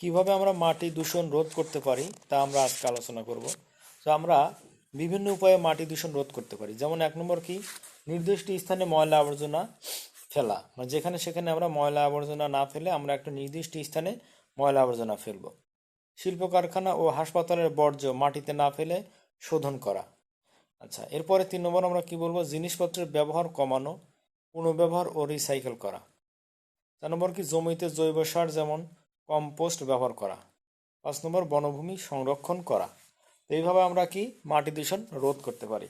কীভাবে আমরা মাটি দূষণ রোধ করতে পারি তা আমরা আজকে আলোচনা করব। তো আমরা বিভিন্ন উপায়ে মাটি দূষণ রোধ করতে পারি। যেমন এক নম্বর কি? নির্দিষ্ট স্থানে ময়লা আবর্জনা ফেলা। মানে যেখানে সেখানে আমরা ময়লা আবর্জনা না ফেলে আমরা একটা নির্দিষ্ট স্থানে ময়লা আবর্জনা ফেলব। শিল্প কারখানা ও হাসপাতালের বর্জ্য মাটিতে না ফেলে শোধন করা। আচ্ছা এরপরে তিন নম্বর আমরা কি বলব? জিনিসপত্রের ব্যবহার কমানো, পুনর্ব্যবহার ও রিসাইকেল করা। চার নম্বর কি? জমিতে জৈব সার যেমন কম্পোস্ট ব্যবহার করা। পাঁচ নম্বর, বনভূমি সংরক্ষণ করা। এইভাবে আমরা কি মাটি দূষণ রোধ করতে পারি?